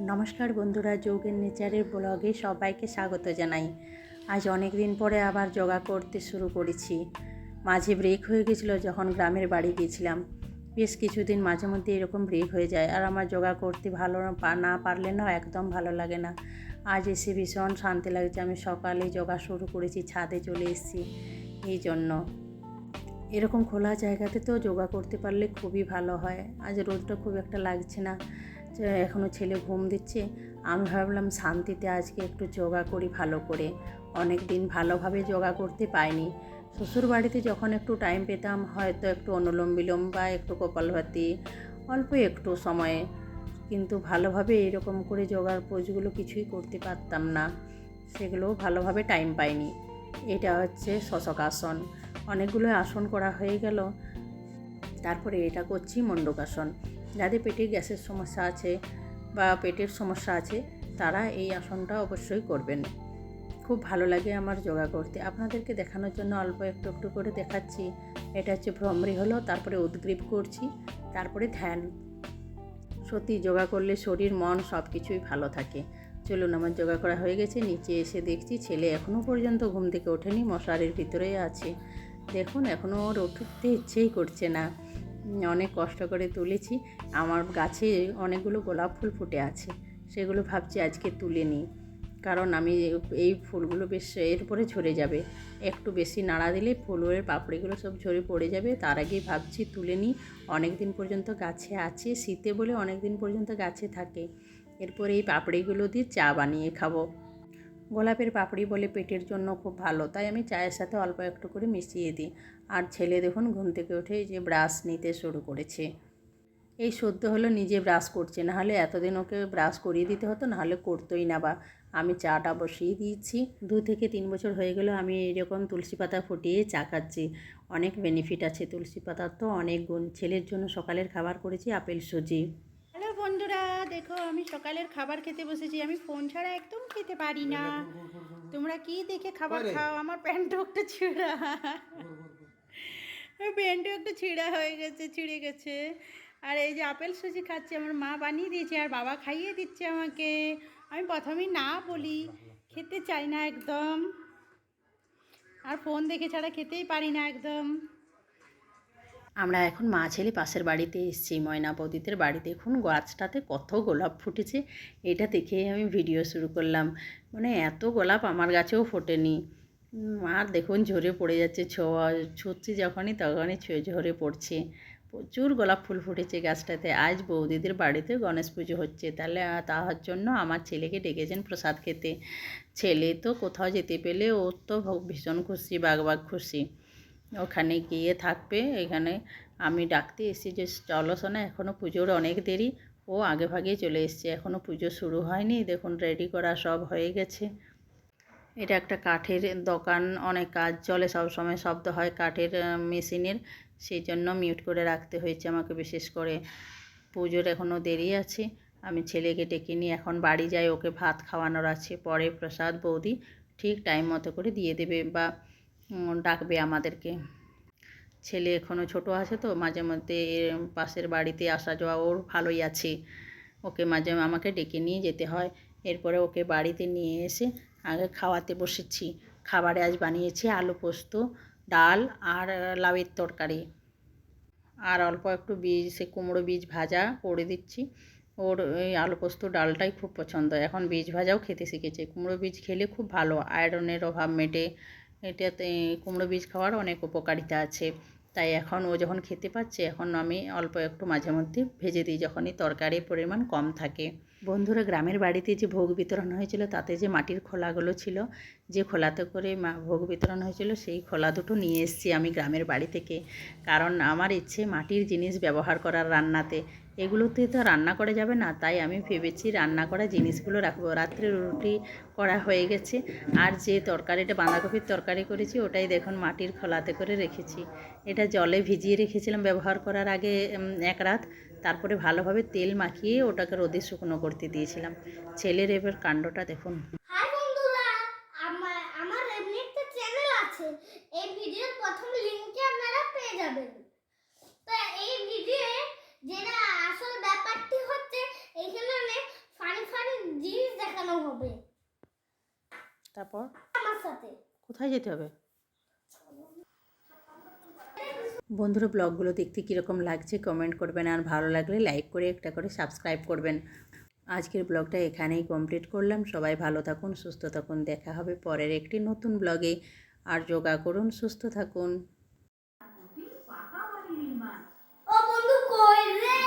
নমস্কার বন্ধুরা, যোগের নেচারের ব্লগে সবাইকে স্বাগত জানাই। আজ অনেক দিন পরে আবার যোগা করতে শুরু করেছি। মাঝে ব্রেক হয়ে গেছিল যখন গ্রামের বাড়ি গিয়েছিলাম। বেশ কিছুদিন মাঝে মধ্যে এরকম ব্রেক হয়ে যায়। আর আমার যোগা করতে ভালো না পারলে না একদম ভালো লাগে না। আজ এসে ভীষণ শান্তি লাগছে। আমি সকালে যোগা শুরু করেছি, ছাদে চলে এসেছি এই জন্য। এরকম খোলা জায়গাতে তো যোগা করতে পারলে খুবই ভালো হয়। আজ রোদটা খুব একটা লাগছে না। এখনও ছেলে ঘুম দিচ্ছে, আমি ভাবলাম শান্তিতে আজকে একটু যোগা করি ভালো করে। অনেক দিন ভালোভাবে যোগা করতে পাইনি। শ্বশুর বাড়িতে যখন একটু টাইম পেতাম, হয়তো একটু অনুলোম বিলোম বা একটু কপালভাতি, অল্প একটু সময়ে। কিন্তু ভালোভাবে এরকম করে যোগার পোজগুলো কিছুই করতে পারতাম না। সেগুলোও ভালোভাবে টাইম পাইনি। এটা হচ্ছে শশক আসন অনেকগুলো আসন করা হয়ে গেল। তারপরে এটা করছি মণ্ডকাসন। যাদের পেটে গ্যাসের সমস্যা আছে বা পেটের সমস্যা আছে, তারা এই আসনটা অবশ্যই করবেন। খুব ভালো লাগে আমার যোগা করতে। আপনাদেরকে দেখানোর জন্য অল্প একটু একটু করে দেখাচ্ছি। এটা হচ্ছে ভ্রমরি হলো, তারপরে উদ্গ্রীব করছি, তারপরে ধ্যান। সত্যি যোগা করলে শরীর, মন সব কিছুই ভালো থাকে। চলুন, আমার যোগা করা হয়ে গেছে। নিচে এসে দেখছি, ছেলে এখনও পর্যন্ত ঘুম থেকে ওঠেনি, মশারির ভিতরেই আছে। দেখুন এখনও ওর উঠতে ইচ্ছেই করছে না। অনেক কষ্ট করে তুলেছি। আমার গাছে অনেকগুলো গোলাপ ফুল ফুটে আছে। সেগুলো ভাবছি আজকে তুলে নিই। কারণ আমি এই ফুলগুলো বেশ এর উপরে ঝরে যাবে। একটু বেশি নাড়া দিলে ফুলের পাপড়িগুলো সব ঝরে পড়ে যাবে। তার আগেই ভাবছি তুলে নিই। অনেক দিন পর্যন্ত গাছে আছে। শীতে বলে অনেক দিন পর্যন্ত গাছে থাকে। এরপরে এই পাপড়িগুলো দিয়ে চা বানিয়ে খাব। গোলাপের পাপড়ি বলে পেটের জন্য খুব ভালো, তাই আমি চায়ের সাথে অল্প একটু করে মিশিয়ে দিই। আর ছেলে দেখুন ঘুম থেকে উঠে যে ব্রাশ নিতে শুরু করেছে। এই সদ্য হলো নিজে ব্রাশ করছে, নাহলে এতদিন ওকে ব্রাশ করিয়ে দিতে হতো, নাহলে করতোই না বা। আমি চাটা বসিয়ে দিয়েছি। দু থেকে তিন বছর হয়ে গেল আমি এরকম তুলসী পাতা ফুটিয়ে চা খাচ্ছি। অনেক বেনিফিট আছে তুলসী পাতার তো, অনেক গুণ। ছেলের জন্য সকালের খাবার করেছি আপেল সুজি। বন্ধুরা দেখো আমি সকালের খাবার খেতে বসেছি। আমি ফোন ছাড়া একদম খেতে পারি না। তোমরা কি দেখে খাবার খাও? আমার প্যান্টও একটা ছিঁড়া। প্যান্টও একটু ছিঁড়া হয়ে গেছে ছিঁড়ে গেছে। আর এই যে আপেল সুজি খাচ্ছি আমার মা বানিয়ে দিয়েছে আর বাবা খাইয়ে দিচ্ছে আমাকে। আমি প্রথমেই না বলি খেতে চাই না একদম। আর ফোন দেখে ছাড়া খেতেই পারি না একদম। আমরা এখন মা ছেলে পাশের বাড়িতে এসেছি ময়না বৌদিদের বাড়িতে এখন গাছটাতে কত গোলাপ ফুটেছে। এটা দেখে আমি ভিডিও শুরু করলাম। মানে এত গোলাপ আমার গাছেও ফোটেনি। আর দেখুন ঝরে পড়ে যাচ্ছে ছোঁয়া ছুটছি যখনই তখনই ঝরে পড়ছে। প্রচুর গোলাপ ফুল ফুটেছে গাছটাতে। আজ বৌদিদের বাড়িতে গণেশ পুজো হচ্ছে। তাহলে তাহার জন্য আমার ছেলেকে ডেকেছেন প্রসাদ খেতে। ছেলে তো কোথাও যেতে পেলে ওর তো ভীষণ খুশি, বাঘ বাঘ খুশি। ওখানে গিয়ে থাকবে, এখানে আমি ডাকতে এসেছি যে চলো শোনা এখনও পুজোর অনেক দেরি। ও আগে ভাগেই চলে এসছে এখনও পুজো শুরু হয়নি, দেখুন রেডি করা সব হয়ে গেছে। এটা একটা কাঠের দোকান, অনেক কাজ চলে সব সময় শব্দ হয় কাঠের মেশিনের। সেই জন্য মিউট করে রাখতে হয়েছে আমাকে, বিশেষ করে পুজোর এখনও দেরি আছে। আমি ছেলেকে ডেকে নিয়ে এখন বাড়ি যাই, ওকে ভাত খাওয়ানোর আছে, পরে প্রসাদ বৌদি ঠিক টাইম মতো করে দিয়ে দেবে বা ডাকবে আমাদেরকে। ছেলে এখনও ছোট আছে তো, মাঝে মধ্যে পাশের বাড়িতে আসা যাওয়া ওর ভালোই আছে। ওকে মাঝে আমাকে ডেকে নিয়ে যেতে হয়। এরপরে ওকে বাড়িতে নিয়ে এসে আগে খাওয়াতে বসেছি। খাবারে আজ বানিয়েছি আলু পোস্ত, ডাল আর লাউয়ের তরকারি। আর অল্প একটু বীজ, সে কুমড়ো বীজ ভাজা করে দিচ্ছি। ওর এই আলু পোস্ত, ডালটাই খুব পছন্দ। এখন বীজ ভাজাও খেতে শিখেছে। কুমড়ো বীজ খেলে খুব ভালো, আয়রনের অভাব মেটে এটাতে কুমড়ো বীজ খাওয়ার অনেক উপকারিতা আছে। তাই এখন ও যখন খেতে পাচ্ছে এখন আমি অল্প একটু মাঝে মধ্যে ভেজে দিই যখনই তরকারির পরিমাণ কম থাকে। বন্ধুরা, গ্রামের বাড়িতে যে ভোগ বিতরণ হয়েছিল, তাতে যে মাটির খোলাগুলো ছিল, যে খোলাতে করে ভোগ বিতরণ হয়েছিল, সেই খোলা দুটো নিয়ে এসেছি আমি গ্রামের বাড়ি থেকে। কারণ আমার ইচ্ছে মাটির জিনিস ব্যবহার করার রান্নাতে। এগুলোতে তো রান্না করা যাবে না, তাই আমি ভেবেছি রান্না করা জিনিসগুলো রাখব। রাত্রে রুটি করা হয়ে গেছে, আর যে তরকারিটা, বাঁধাকপির তরকারি করেছি, ওটাই দেখুন মাটির খোলাতে করে রেখেছি। এটা জলে ভিজিয়ে রেখেছিলাম ব্যবহার করার আগে এক রাত। তারপরে ভালোভাবে তেল মাখিয়ে ওটাকে রোদে শুকনো করতে দিয়েছিলাম। ছেলের এবার কাণ্ডটা দেখুন। এই ভিডিওর প্রথম লিংকে আপনারা পেয়ে যাবেন। তো এই যেটা আসল ব্যাপারটি হচ্ছে এইখানে অনেক ফানি দেখানো হবে। তারপর? আমার সাথে। কোথায় যেতে হবে? বন্ধুরা ব্লগগুলো দেখতে কীরকম লাগছে কমেন্ট করবেন আর ভালো লাগলে লাইক করে একটা করে সাবস্ক্রাইব করবেন। আজকের ব্লগটা এখানেই কমপ্লিট করলাম। সবাই ভালো থাকুন সুস্থ থাকুন। দেখা হবে পরের একটি নতুন ব্লগে। আর যোগা করুন সুস্থ থাকুন। Nerede?